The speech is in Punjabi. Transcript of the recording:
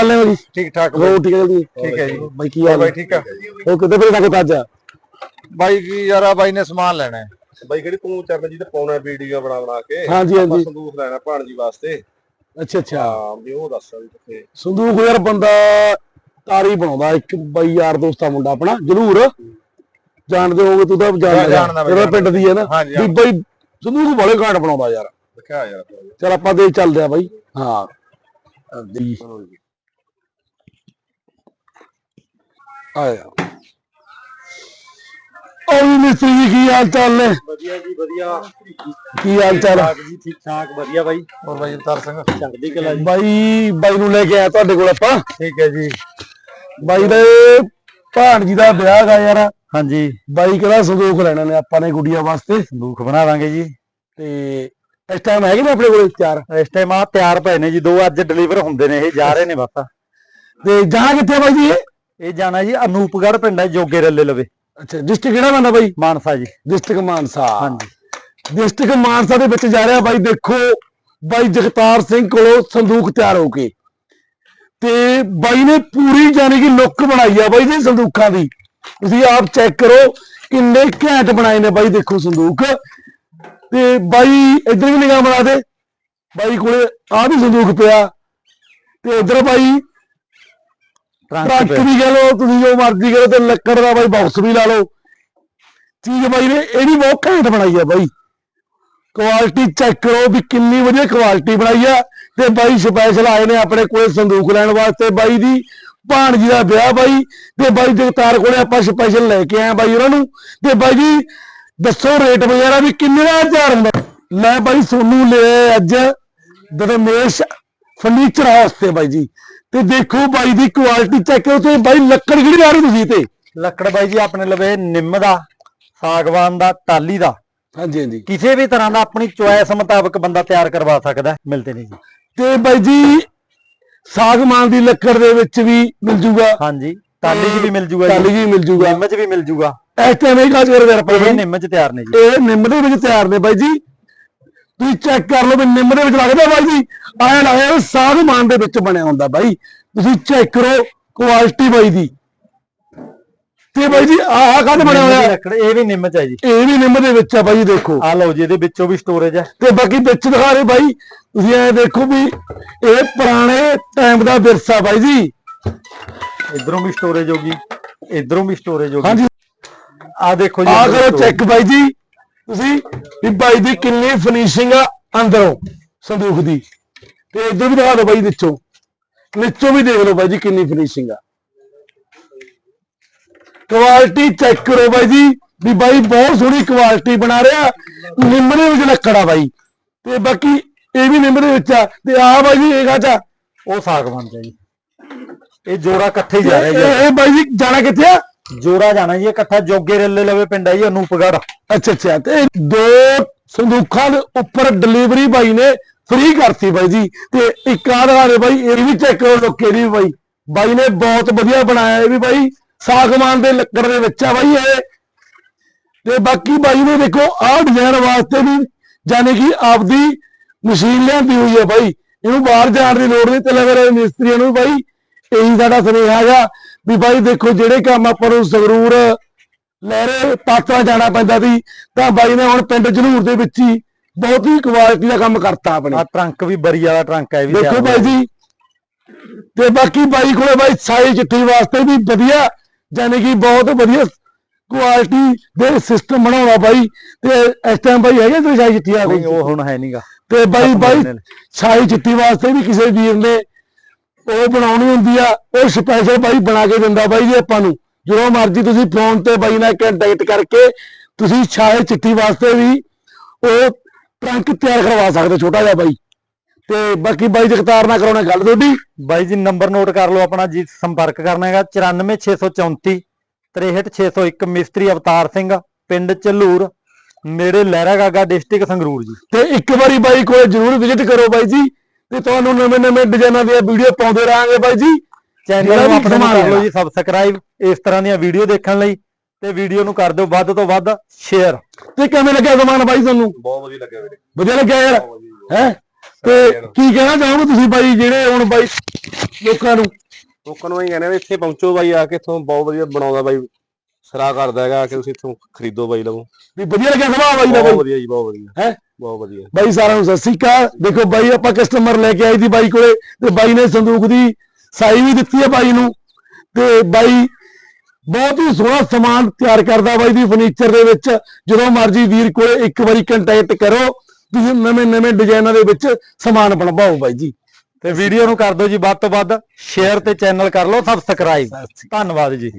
ਹਾਲ ਹੈ ਜੀ? ਠੀਕ ਠਾਕ ਬਾਈ। ਹੋ ਠੀਕ ਹੈ ਜੀ? ਠੀਕ ਹੈ ਜੀ। ਬਾਈ ਕੀ ਹਾਲ ਬਾਈ ਠੀਕ ਆ? ਉਹ ਕਿਤੇ ਫਿਰ ਤੱਕ ਤਾਜਾ ਬਾਈ ਕੀ ਯਾਰ ਬਾਈ ਨੇ ਸਮਾਨ ਲੈਣਾ ਹੈ। ਬਾਈ ਕਿਹੜੀ ਤੂੰ ਚਰਨ ਜੀ ਤੇ ਪਾਉਣਾ ਵੀਡੀਓ ਬਣਾ ਬਣਾ ਕੇ? ਹਾਂਜੀ ਹਾਂਜੀ। ਸੰਦੂਕ ਲੈਣਾ ਭਾਣਜੀ ਵਾਸਤੇ। ਅੱਛਾ ਅੱਛਾ। ਹਾਂ ਵੀ ਉਹ ਦੱਸ ਵੀ ਕਿੱਥੇ। ਸੰਦੂਕ ਯਾਰ ਬੰਦਾ ਤਾਰੀ ਬਣਾਉਂਦਾ ਇੱਕ ਬਾਈ ਯਾਰ ਦੋਸਤਾ ਮੁੰਡਾ ਆਪਣਾ ਜਰੂਰ। ਜਾਣਦੇ ਹੋਗੇ ਤੂੰ ਤਾਂ ਜਾਣਦਾ ਤੇਰਾ ਪਿੰਡ ਦੀ ਹੈ ਨਾ। ਵੀ ਬਾਈ ਸੰਦੂਕ ਬੜੇ ਘਾਟ ਬਣਾਉਂਦਾ ਯਾਰ। ਦਿਖਾ ਯਾਰ। ਚਲ ਆਪਾਂ ਦੇ ਚੱਲਦੇ ਆ ਬਾਈ। ਹਾਂ। ਅੱਦੀ ਆਇਆ। ਉਹ ਵੀ ਮਿਸਤਰੀ ਜੀ ਕੀ ਹਾਲ ਚਾਲ ਨੇ? ਵਧੀਆ ਜੀ ਵਧੀਆ। ਕੀ ਹਾਲ ਚਾਲ? ਆ? ਜੀ ਠੀਕ ਠਾਕ ਵਧੀਆ ਬਾਈ। ਹੋਰ ਬਾਈ ਅਵਤਾਰ ਸਿੰਘ? ਚੜ੍ਹਦੀ ਕਲਾ ਜੀ। ਬਾਈ ਬਾਈ ਨੂੰ ਲੈ ਕੇ ਆਇਆ ਤੁਹਾਡੇ ਕੋਲ ਆਪਾਂ। ਠੀਕ ਹੈ ਜੀ। ਬਾਈ ਦੇ ਭਾਣਜੀ ਦਾ ਵਿਆਹ ਗਾ ਯਾਰ। ਹਾਂਜੀ। ਬਾਈ ਕਹਿੰਦਾ ਸੰਦੂਕ ਲੈਣਾ ਨੇ ਆਪਾਂ ਨੇ ਗੁੱਡੀਆਂ ਵਾਸਤੇ। ਸੰਦੂਖ ਬਣਾ ਦਾਂਗੇ ਜੀ। ਤੇ ਇਸ ਟਾਈਮ ਹੈਗੇ ਨੇ ਆਪਣੇ ਕੋਲ ਚਾਰ ਇਸ ਟਾਈਮ ਆ ਤਿਆਰ ਪਏ ਨੇ ਜੀ ਦੋ ਅੱਜ ਡਿਲੀਵਰ ਹੁੰਦੇ ਨੇ ਇਹ ਜਾ ਰਹੇ ਨੇ ਬਸ। ਤੇ ਜਹਾਂ ਕਿੱਥੇ ਬਾਈ ਜੀ ਇਹ? ਇਹ ਜਾਣਾ ਜੀ ਅਨੂਪਗੜ੍ਹ ਪਿੰਡ ਹੈ ਜੋਗੇ ਰੱਲੇ ਲਵੇ। ਅੱਛਾ ਡਿਸਟ੍ਰਿਕਟ ਕਿਹੜਾ ਬੰਦਾ ਬਾਈ? ਮਾਨਸਾ ਜੀ। ਡਿਸਟ੍ਰਿਕਟ ਮਾਨਸਾ। ਹਾਂਜੀ। ਡਿਸਟ੍ਰਿਕਟ ਮਾਨਸਾ ਦੇ ਵਿੱਚ ਜਾ ਰਿਹਾ ਬਾਈ ਦੇਖੋ ਬਾਈ ਜਗਤਾਰ ਸਿੰਘ ਕੋਲੋਂ ਸੰਦੂਕ ਤਿਆਰ ਹੋ ਕੇ। ਤੇ ਬਾਈ ਨੇ ਪੂਰੀ ਜਾਨੀ ਕਿ ਲੁੱਕ ਬਣਾਈ ਆ ਬਾਈ ਜੀ ਸੰਦੂਕਾਂ ਦੀ। ਤੁਸੀਂ ਆਪ ਚੈੱਕ ਕਰੋ ਕਿੰਨੇ ਘੈਂਟ ਬਣਾਏ ਨੇ ਬਾਈ ਦੇਖੋ ਸੰਦੂਕ। ਤੇ ਬਾਈ ਇੱਧਰ ਵੀ ਨਿਗਾਹ ਬਣਾ ਦੇ। ਬਾਈ ਕੋਲੇ ਆ ਵੀ ਸੰਦੂਕ ਪਿਆ। ਤੇ ਇੱਧਰ ਬਾਈ ਟਰੰਕ ਟਰੱਕ ਵੀ ਕਹ ਲਓ, ਤੁਸੀਂ ਜੋ ਮਰਜ਼ੀ ਕਰੋ ਤੇ ਲੱਕੜ ਦਾ ਬਾਈ ਬਾਕਸ ਵੀ ਲਾ ਲਓ। ਚੀਜ਼ ਬਾਈ ਨੇ, ਇਹ ਵੀ ਬਹੁਤ ਘੈਂਟ ਬਣਾਈ ਆ ਬਾਈ। ਕੁਆਲਿਟੀ ਚੈੱਕ ਕਰੋ ਵੀ ਕਿੰਨੀ ਵਧੀਆ ਕੁਆਲਿਟੀ ਬਣਾਈ ਆ। ਤੇ ਬਾਈ ਸਪੈਸ਼ਲ ਆਏ ਨੇ ਆਪਣੇ ਕੋਲ ਸੰਦੂਕ ਲੈਣ ਵਾਸਤੇ ਬਾਈ ਦੀ। ਭਾਣਜੀ ਦਾ ਵਿਆਹ ਬਾਈ, ਤੇ ਬਾਈ ਜਗਤਾਰ ਕੋਲੇ ਆਪਾਂ ਸਪੈਸ਼ਲ ਲੈ ਕੇ ਆਏ ਬਾਈ ਉਹਨਾਂ ਨੂੰ। ਤੇ ਬਾਈ ਜੀ, ਦੱਸੋ ਰੇਟ ਵਗੈਰਾ ਵੀ ਕਿੰਨੇ ਦਾ ਹਜ਼ਾਰ ਹੁੰਦਾ? ਮੈਂ ਬਾਈ ਸੋਨੂੰ ਲਿਆ ਅੱਜ ਦਰਮੇਸ਼ ਫਰਨੀਚਰ ਹਾਊਸ ਤੇ ਬਾਈ ਜੀ। ਤੇ ਦੇਖੋ ਬਾਈ ਦੀ ਕੁਆਲਿਟੀ ਚੈੱਕ ਕਰੋ ਤੇ ਬਾਈ ਲੱਕੜ ਕਿਹੜੀ ਲਾ ਰਹੇ ਤੁਸੀਂ ਤੇ? ਲੱਕੜ ਬਾਈ ਜੀ ਆਪਣੇ ਲਵੇ ਨਿੰਮ ਦਾ ਸਾਗਵਾਨ ਦਾ ਟਾਲੀ ਦਾ। ਹਾਂਜੀ ਹਾਂਜੀ। ਕਿਸੇ ਵੀ ਤਰ੍ਹਾਂ ਦਾ ਆਪਣੀ ਚੁਆਇਸ ਮੁਤਾਬਕ ਬੰਦਾ ਤਿਆਰ ਕਰਵਾ ਸਕਦਾ। ਮਿਲਦੇ ਨੇ ਜੀ। ਤੇ ਬਾਈ ਜੀ ਸਾਗਮਾਨ ਦੀ ਲੱਕੜ ਦੇ ਵਿੱਚ ਵੀ ਮਿਲ ਜੂਗਾ। ਹਾਂਜੀ ਟਾਲੀ 'ਚ ਵੀ ਮਿਲ ਜੂਗਾ ਟਾਲੀ ਜੀ ਵੀ ਮਿਲ ਜੂਗਾ। ਨਿੰਮ 'ਚ ਵੀ ਮਿਲ ਜੂਗਾ। ਇਸ ਟਾਈਮ ਇਹ ਕਾਜ ਕਰਦੇ ਆਪਾਂ ਇਹ ਬਾਈ? ਨਿੰਮ 'ਚ ਤਿਆਰ ਨੇ ਜੀ। ਇਹ ਨਿੰਮ ਦੇ ਵਿੱਚ ਤਿਆਰ ਨੇ ਬਾਈ ਜੀ। ਤੁਸੀਂ ਚੈੱਕ ਕਰ ਲਓ ਵੀ ਨਿੰਮ ਦੇ ਵਿੱਚ ਲੱਗਦਾ ਬਾਈ ਜੀ। ਆਇਆ ਲੱਗਦਾ ਵੀ ਸਾਗਮਾਨ ਦੇ ਵਿੱਚ ਬਣਿਆ ਹੁੰਦਾ ਬਾਈ। ਤੁਸੀਂ ਚੈੱਕ ਕਰੋ ਕੁਆਲਿਟੀ ਬਾਈ ਦੀ। ਤੇ ਬਾਈ ਜੀ ਆਹ ਕਾਹਦੇ ਬਣਿਆ ਹੋਇਆ? ਲੱਕੜ ਇਹ ਵੀ ਨਿੰਮ 'ਚ ਹੈ ਜੀ। ਇਹ ਵੀ ਨਿੰਮ ਦੇ ਵਿੱਚ ਆ ਬਾਈ ਦੇਖੋ। ਆ ਲਓ ਜੀ ਇਹਦੇ ਵਿੱਚੋਂ ਵੀ ਸਟੋਰੇਜ ਹੈ ਤੇ ਬਾਕੀ ਵਿੱਚ ਦਿਖਾ ਰਹੇ ਬਾਈ ਤੁਸੀਂ ਐ ਦੇਖੋ ਵੀ ਇਹ ਪੁਰਾਣੇ ਟਾਈਮ ਦਾ ਵਿਰਸਾ ਬਾਈ ਜੀ। ਇਧਰੋਂ ਵੀ ਸਟੋਰੇਜ ਹੋਗੀ ਇਧਰੋਂ ਵੀ ਸਟੋਰੇਜ ਹੋਗੀ ਹਾਂਜੀ। ਆ ਦੇਖੋ ਜੀ ਆ ਕਰੋ। ਚੈੱਕ ਬਾਈ ਜੀ। ਤੁਸੀਂ ਵੀ ਬਾਈ ਦੀ ਕਿੰਨੀ ਫਿਨਿਸ਼ਿੰਗ ਆ ਅੰਦਰੋਂ ਸੰਦੂਕ ਦੀ। ਤੇ ਇੱਧਰ ਵੀ ਦਿਖਾ ਦਿਓ ਬਾਈ ਨੀਚੋਂ ਨੀਚੋਂ ਵੀ ਦੇਖ ਲਓ ਬਾਈ ਜੀ ਕਿੰਨੀ ਫਿਨਿਸ਼ਿੰਗ ਆ। ਕੁਆਲਿਟੀ ਚੈੱਕ ਕਰੋ ਬਾਈ ਜੀ ਵੀ ਬਾਈ ਬਹੁਤ ਸੋਹਣੀ ਕੁਆਲਿਟੀ ਬਣਾ ਰਿਹਾ। ਨਿੰਮ ਦੇ ਵਿੱਚ ਲੱਕੜਾ ਬਾਈ। ਤੇ ਬਾਕੀ ਇਹ ਵੀ ਨਿੰਮ ਦੇ ਵਿੱਚ ਆ। ਤੇ ਆ ਬਾਈ ਜੀ ਇਹ ਗਾਚਾ ਉਹ ਸਾਗਵਾਨ ਦਾ ਜੀ। ਇਹ ਜੋੜਾ ਇਕੱਠੇ ਹੀ ਜਾ ਰਿਹਾ ਜੀ। ਇਹ ਬਾਈ ਜੀ ਜਾਣਾ ਕਿੱਥੇ ਆ? ਜੋੜਾ ਜਾਣਾ ਜੀ ਇਹ ਇਕੱਠਾ ਜੋਗੇ ਰੱਲੇ ਲਵੇ ਪਿੰਡ ਹੈ ਜੀ ਅਨੂਪਗੜ ਅੱਛਾ ਅੱਛਾ, ਤੇ ਦੋ ਸੰਦੂਖਾਂ ਦੇ ਉੱਪਰ ਡਿਲੀਵਰੀ ਬਾਈ ਨੇ ਫ੍ਰੀ ਕਰਤੀ ਬਾਈ ਜੀ, ਤੇ ਇੱਕ ਆਧਾਰ ਦੇ ਬਾਈ, ਇਹ ਵੀ ਚੈੱਕ ਕਰੋ ਲੋਕੇ ਦੀ ਬਾਈ। ਬਾਈ ਨੇ ਬਹੁਤ ਵਧੀਆ ਬਣਾਇਆ ਇਹ ਵੀ ਬਾਈ, ਸਾਗਮਾਨ ਦੇ ਲੱਕੜ ਦੇ ਵਿੱਚ ਆ ਬਾਈ ਇਹ। ਤੇ ਬਾਕੀ ਬਾਈ ਨੇ ਦੇਖੋ, ਆਹ ਡਿਜ਼ਾਈਨ ਵਾਸਤੇ ਵੀ ਜਾਨੀ ਕਿ ਆਪਦੀ ਮਸ਼ੀਨ ਲਿਆਂਦੀ ਹੋਈ ਹੈ ਬਾਈ। ਇਹਨੂੰ ਬਾਹਰ ਜਾਣ ਦੀ ਲੋੜ ਨਹੀਂ, ਤੇ ਲਗਰ ਮਿਸਤਰੀਆਂ ਨੂੰ ਬਾਈ, ਇਹੀ ਸਾਡਾ ਸੁਨੇਹਾ ਹੈਗਾ। ਵੀ ਬਾਈ ਦੇਖੋ ਜਿਹੜੇ ਕੰਮ ਆਪਾਂ ਨੂੰ ਸੰਗਰੂਰ ਲਹਿਰੇ ਪਾਤਰਾ ਜਾਣਾ ਪੈਂਦਾ ਸੀ ਤਾਂ ਬਾਈ ਨੇ ਹੁਣ ਪਿੰਡ ਜਲੂਰ ਦੇ ਵਿੱਚ ਹੀ ਬਹੁਤ ਹੀ ਕੁਆਲਿਟੀ ਦਾ ਕੰਮ ਕਰਤਾ ਆਪਣੇ। ਆ ਟਰੰਕ ਵੀ ਬਰੀ ਵਾਲਾ ਟਰੰਕ ਹੈ ਵੀ ਦੇਖੋ ਬਾਈ ਜੀ। ਤੇ ਬਾਕੀ ਬਾਈ ਕੋਲੇ ਬਾਈ ਸਾਈ ਚਿੱਠੀ ਵਾਸਤੇ ਵੀ ਵਧੀਆ ਯਾਨੀ ਕਿ ਬਹੁਤ ਵਧੀਆ ਕੁਆਲਿਟੀ ਦੇ ਸਿਸਟਮ ਬਣਾਉਣਾ ਬਾਈ। ਤੇ ਇਸ ਟਾਈਮ ਬਾਈ ਹੈਗੇ ਤੇ ਸਾਈ ਚਿੱਠੀ ਆ ਗਈ ਉਹ ਹੁਣ ਹੈ ਨਹੀਂਗਾ ਤੇ ਬਾਈ ਬਾਈ। ਸਾਈ ਚਿੱਠੀ ਵਾਸਤੇ ਵੀ ਕਿਸੇ ਵੀਰ ਨੇ ਉਹ ਬਣਾਉਣੀ ਹੁੰਦੀ ਆ ਉਹ ਸਪੈਸ਼ਲ ਬਾਈ ਬਣਾ ਕੇ ਦਿੰਦਾ ਬਾਈ ਜੀ ਆਪਾਂ ਨੂੰ। ਜਦੋਂ ਮਰਜ਼ੀ ਤੁਸੀਂ ਫੋਨ ਤੇ ਬਾਈ ਨਾਲ ਕੰਟੈਕਟ ਕਰਕੇ ਤੁਸੀਂ ਛਾਏ ਚਿੱਠੀ ਵਾਸਤੇ ਵੀ ਉਹ ਟਰੰਕ ਤਿਆਰ ਕਰਵਾ ਸਕਦੇ ਛੋਟਾ ਜਿਹਾ ਬਾਈ। ਤੇ ਬਾਕੀ ਬਾਈ ਜਗਤਾਰ ਨਾਲ ਕਰਾਉਣਾ ਗੱਲ ਤੁਹਾਡੀ? ਬਾਈ ਜੀ ਨੰਬਰ ਨੋਟ ਕਰ ਲਓ ਆਪਣਾ ਜੀ ਸੰਪਰਕ ਕਰਨਾ ਹੈਗਾ 94634 63601 ਮਿਸਤਰੀ ਅਵਤਾਰ ਸਿੰਘ ਪਿੰਡ ਝਲੂਰ ਨੇੜੇ ਲਹਿਰਾ ਗਾਗਾ ਡਿਸਟ੍ਰਿਕਟ ਸੰਗਰੂਰ ਜੀ। ਤੇ ਇੱਕ ਵਾਰੀ ਬਾਈ ਕੋਲੇ ਜਰੂਰ ਵਿਜ਼ਿਟ ਕਰੋ ਬਾਈ ਜੀ। ਤੇ ਤੁਹਾਨੂੰ ਨਵੇਂ ਨਵੇਂ ਡਿਜ਼ਾਈਨਾਂ ਦੀਆਂ ਵੀਡੀਓ ਪਾਉਂਦੇ ਰਹਾਂਗੇ ਬਾਈ ਜੀ। ਚੈਨਲ ਨੂੰ ਆਪਣੇ ਕਰ ਲਓ। ਜੀ ਸਬਸਕ੍ਰਾਈਬ ਇਸ ਤਰ੍ਹਾਂ ਦੀਆਂ ਵੀਡੀਓ ਦੇਖਣ ਲਈ ਤੇ ਵੀਡੀਓ ਨੂੰ ਕਰ ਦਿਓ ਵੱਧ ਤੋਂ ਵੱਧ ਸ਼ੇਅਰ ਤੇ ਕਿਵੇਂ ਲੱਗਿਆ ਸਮਾਨ ਬਾਈ ਤੁਹਾਨੂੰ? ਬਹੁਤ ਵਧੀਆ ਲੱਗਿਆ ਵੀਰੇ। ਵਧੀਆ ਲੱਗਿਆ ਯਾਰ? ਹੈ? ਤੇ ਕੀ ਕਹਿਣਾ ਚਾਹੋਗੇ ਤੁਸੀਂ ਬਾਈ ਜਿਹੜੇ ਹੁਣ ਬਾਈ ਲੋਕਾਂ ਨੂੰ? ਲੋਕਾਂ ਨੂੰ ਇਹ ਕਹਿੰਦੇ ਇੱਥੇ ਪਹੁੰਚੋ ਬਾਈ ਆ ਕੇ ਇੱਥੋਂ ਬਹੁਤ ਵਧੀਆ ਬਣਾਉਂਦਾ ਬਾਈ। ਸਰਾ ਕਰਦਾ ਹੈਗਾ ਕਿ ਤੁਸੀਂ ਇੱਥੋਂ ਖਰੀਦੋ ਬਾਈ ਲਵੋ। ਵੀ ਵਧੀਆ ਲੱਗਿਆ ਸੁਭਾਅ ਬਾਈ ਦਾ ਬਹੁਤ ਬਾਈ ਵਧੀਆ ਜੀ ਬਹੁਤ ਵਧੀਆ। ਹੈਂ? ਬਹੁਤ ਵਧੀਆ। ਬਾਈ ਸਾਰਿਆਂ ਨੂੰ ਸਤਿ ਸ੍ਰੀ ਅਕਾਲ। ਦੇਖੋ ਬਾਈ ਆਪਾਂ ਕਸਟਮਰ ਲੈ ਕੇ ਆਈ ਦੀ ਬਾਈ ਕੋਲੇ ਤੇ ਬਾਈ ਨੇ ਸੰਦੂਕ ਦੀ ਸਾਈ ਵੀ ਦਿੱਤੀ ਹੈ ਬਾਈ ਨੂੰ। ਤੇ ਬਾਈ ਬਹੁਤ ਹੀ ਸੋਹਣਾ ਸਮਾਨ ਤਿਆਰ ਕਰਦਾ ਬਾਈ ਦੀ ਫਰਨੀਚਰ ਦੇ ਵਿੱਚ। ਜਦੋਂ ਮਰਜ਼ੀ ਵੀਰ ਕੋਲੇ ਇੱਕ ਵਾਰੀ ਕੰਟੈਕਟ ਕਰੋ ਤੁਸੀਂ ਨਵੇਂ ਨਵੇਂ ਡਿਜ਼ਾਈਨਾਂ ਦੇ ਵਿੱਚ ਸਮਾਨ ਬਣਵਾਓ ਬਾਈ ਜੀ। ਤੇ ਵੀਡੀਓ ਨੂੰ ਕਰ ਦਿਓ ਜੀ ਵੱਧ ਤੋਂ ਵੱਧ। ਸ਼ੇਅਰ ਤੇ ਚੈਨਲ ਕਰ ਲਓ ਸਬਸਕ੍ਰਾਈਬ ਧੰਨਵਾਦ ਜੀ।